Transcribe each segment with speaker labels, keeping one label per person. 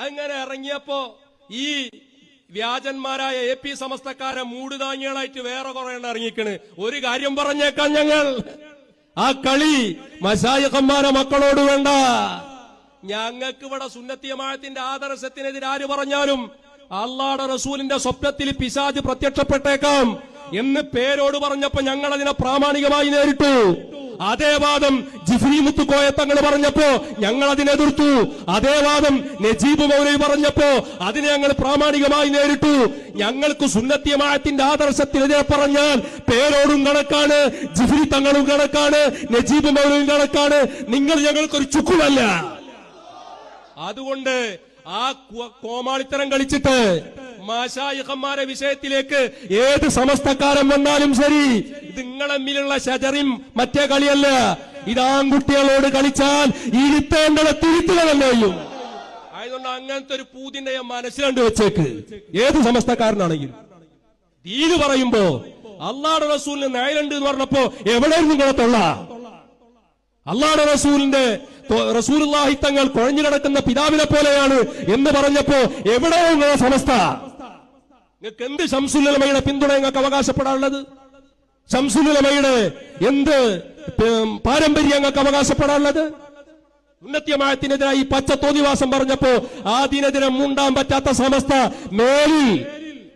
Speaker 1: അങ്ങനെ ഇറങ്ങിയപ്പോ ഈ വ്യാജന്മാരായ എ പി സമസ്തക്കാരെ മൂടുതാങ്ങികളായിട്ട് വേറെ കുറെ ഇറങ്ങിക്കണ്. ഒരു കാര്യം പറഞ്ഞേക്കാം ഞങ്ങൾ. ആ കളി മശായക്കന്മാരെ മക്കളോട് വേണ്ട. ഞങ്ങൾക്ക് ഇവിടെ സുന്നത്തിയമായത്തിന്റെ ആദർശത്തിനെതിരെ ആര് പറഞ്ഞാലും അള്ളാടെ റസൂലിന്റെ സ്വപ്നത്തിൽ പിശാജ് പ്രത്യക്ഷപ്പെട്ടേക്കാം. എന്ന് പേരോട് പറഞ്ഞപ്പോ ഞങ്ങൾ അതിനെ പ്രാമാണികമായി നേരിട്ടു. അതേ വാദം ജിഫ്രി മുത്തുക്കോയ തങ്ങൾ പറഞ്ഞപ്പോ ഞങ്ങൾ അതിനെതിർത്തു അതേ വാദം നജീബ് മൗലവി പറഞ്ഞപ്പോ അതിനെ ഞങ്ങൾ പ്രാമാണികമായി നേരിട്ടു. ഞങ്ങൾക്ക് സുന്നത്തിയമായത്തിന്റെ ആദർശത്തിനെതിരെ പറഞ്ഞാൽ പേരോടും കണക്കാണ് ജിഫ്രി തങ്ങളും കണക്കാണ് നജീബ് മൗലവിയും കണക്കാണ്. നിങ്ങൾ ഞങ്ങൾക്ക് ഒരു ചുക്കുമല്ല. അതുകൊണ്ട് ആ കോമാളിത്തരം കളിച്ചിട്ട് മാഷായിഹന്മാരെ വിഷയത്തിലേക്ക് ഏത് സമസ്തക്കാരൻ വന്നാലും ശരി ഇത് നിങ്ങളമ്മിലുള്ള ശജറിം മറ്റേ കളിയല്ല. ഇത് ആൺകുട്ടികളോട് കളിച്ചാൽ ഇരുത്തേണ്ടത് തിരുത്തുക ആയതുകൊണ്ട് അങ്ങനത്തെ ഒരു പൂതിന്റെ ഞാൻ മനസ്സിലുണ്ട് വെച്ചേക്ക്. ഏത് സമസ്തക്കാരനാണെങ്കിലും. ദീന് പറയുമ്പോ അള്ളാടെ റസൂലിന് നയലുണ്ട് എന്ന് പറഞ്ഞപ്പോ എവിടെയായിരുന്നു നിങ്ങളെ തൊള്ള? അള്ളാഹുടെ റസൂലിന്റെ റസൂലുള്ളാഹി തങ്ങൾ കുഴഞ്ഞു കിടക്കുന്ന പിതാവിനെ പോലെയാണ് എന്ന് പറഞ്ഞപ്പോ എവിടെയോ നിങ്ങളെ സമസ്ത? നിങ്ങൾക്ക് എന്ത് ശംസുലമയുടെ പിന്തുണ നിങ്ങൾക്ക് അവകാശപ്പെടാനുള്ളത്? ശംസുലമയുടെ എന്ത് പാരമ്പര്യം നിങ്ങൾക്ക് അവകാശപ്പെടാനുള്ളത്? ഉന്നത്യമായത്തിനെതിരായി പച്ച തോന്നിവാസം പറഞ്ഞപ്പോ ആ അതിനെതിരെ മൂണ്ടാൻ പറ്റാത്ത സമസ്ത മേലിൽ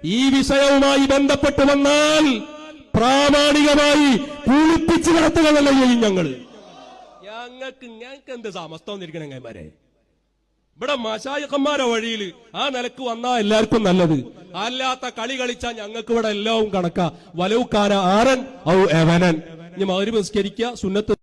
Speaker 1: ഈ വിഷയവുമായി ബന്ധപ്പെട്ട് വന്നാൽ പ്രാമാണികമായി കുളിപ്പിച്ചു കിടത്തുക ചെയ്യും ഞങ്ങൾ. ഞങ്ങൾക്ക് ഞങ്ങൾക്ക് എന്ത് സമസ്ത വന്നിരിക്കണം ഇവിടെ മശായക്കന്മാരെ വഴിയിൽ ആ നിലയ്ക്ക് വന്നാ എല്ലാവർക്കും നല്ലത്. അല്ലാത്ത കളി കളിച്ചാൽ ഞങ്ങൾക്ക് ഇവിടെ എല്ലാവും കണക്കാ. വലവുക്കാന ആരൻ ഔ എവനൻ. ഇനി മകരി നിസ്കരിക്കുക സുന്നത്ത്